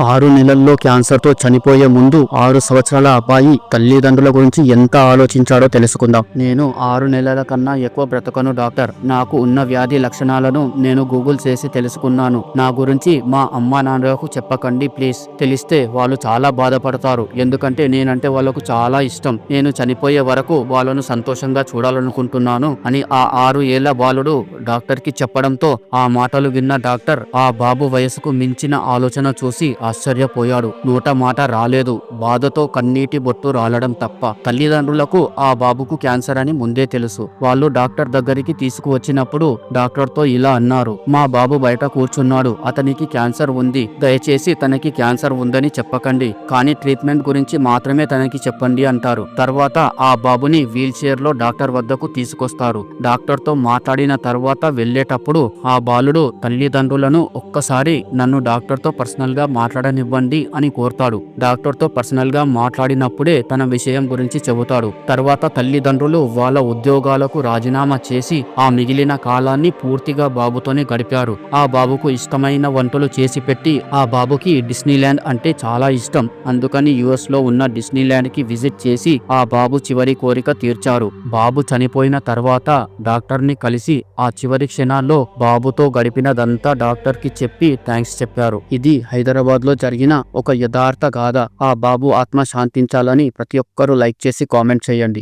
ఆరు నెలల్లో క్యాన్సర్తో చనిపోయే ముందు ఆరు సంవత్సరాల అబ్బాయి తల్లిదండ్రుల గురించి ఎంత ఆలోచించాడో తెలుసుకుందాం. నేను ఆరు నెలల కన్నా ఎక్కువ బ్రతకను డాక్టర్. నాకు ఉన్న వ్యాధి లక్షణాలను నేను గూగుల్ చేసి తెలుసుకున్నాను. నా గురించి మా అమ్మా నాన్నలకు చెప్పకండి ప్లీజ్. తెలిస్తే వాళ్ళు చాలా బాధపడతారు. ఎందుకంటే నేనంటే వాళ్ళకు చాలా ఇష్టం. నేను చనిపోయే వరకు వాళ్ళను సంతోషంగా చూడాలనుకుంటున్నాను అని ఆ ఆరు ఏళ్ళ బాలుడు డాక్టర్కి చెప్పడంతో ఆ మాటలు విన్న డాక్టర్ ఆ బాబు వయసుకు మించిన ఆలోచన చూసి ఆశ్చర్యపోయాడు. నోట మాట రాలేదు. బాధతో కన్నీటి బొట్టు రాలడం తప్ప తల్లిదండ్రులకు ఆ బాబుకు క్యాన్సర్ అని ముందే తెలుసు. వాళ్ళు డాక్టర్ దగ్గరికి తీసుకువచ్చినప్పుడు డాక్టర్తో ఇలా అన్నారు. మా బాబు బయట కూర్చున్నాడు. అతనికి క్యాన్సర్ ఉంది. దయచేసి తనకి క్యాన్సర్ ఉందని చెప్పకండి. కానీ ట్రీట్మెంట్ గురించి మాత్రమే తనకి చెప్పండి అంటారు. తర్వాత ఆ బాబుని వీల్ చైర్లో డాక్టర్ వద్దకు తీసుకొస్తారు. డాక్టర్తో మాట్లాడిన తర్వాత వెళ్ళేటప్పుడు ఆ బాలుడు తల్లిదండ్రులను ఒక్కసారి నన్ను డాక్టర్తో పర్సనల్గా మాట్లాడనివ్వండి అని కోరుతాడు. డాక్టర్తో పర్సనల్గా మాట్లాడినప్పుడే తన విషయం గురించి చెబుతాడు. తర్వాత తల్లిదండ్రులు వాళ్ళ ఉద్యోగాలకు రాజీనామా చేసి ఆ మిగిలిన కాలాన్ని పూర్తిగా బాబుతోనే గడిపారు. ఆ బాబుకు ఇష్టమైన వంటలు చేసి పెట్టి ఆ బాబుకి డిస్నీల్యాండ్ అంటే చాలా ఇష్టం. అందుకని యుఎస్లో ఉన్న డిస్నీల్యాండ్కి విజిట్ చేసి ఆ బాబు చివరి కోరిక తీర్చారు. బాబు చనిపోయిన తర్వాత డాక్టర్ని కలిసి ఆ చివరి క్షణాల్లో బాబుతో గడిపినదంతా డాక్టర్కి చెప్పి థ్యాంక్స్ చెప్పారు. ఇది హైదరాబాద్లో జరిగిన ఒక యథార్థ గాథ. ఆ బాబు ఆత్మ శాంతించాలని ప్రతి ఒక్కరూ లైక్ చేసి కామెంట్ చేయండి.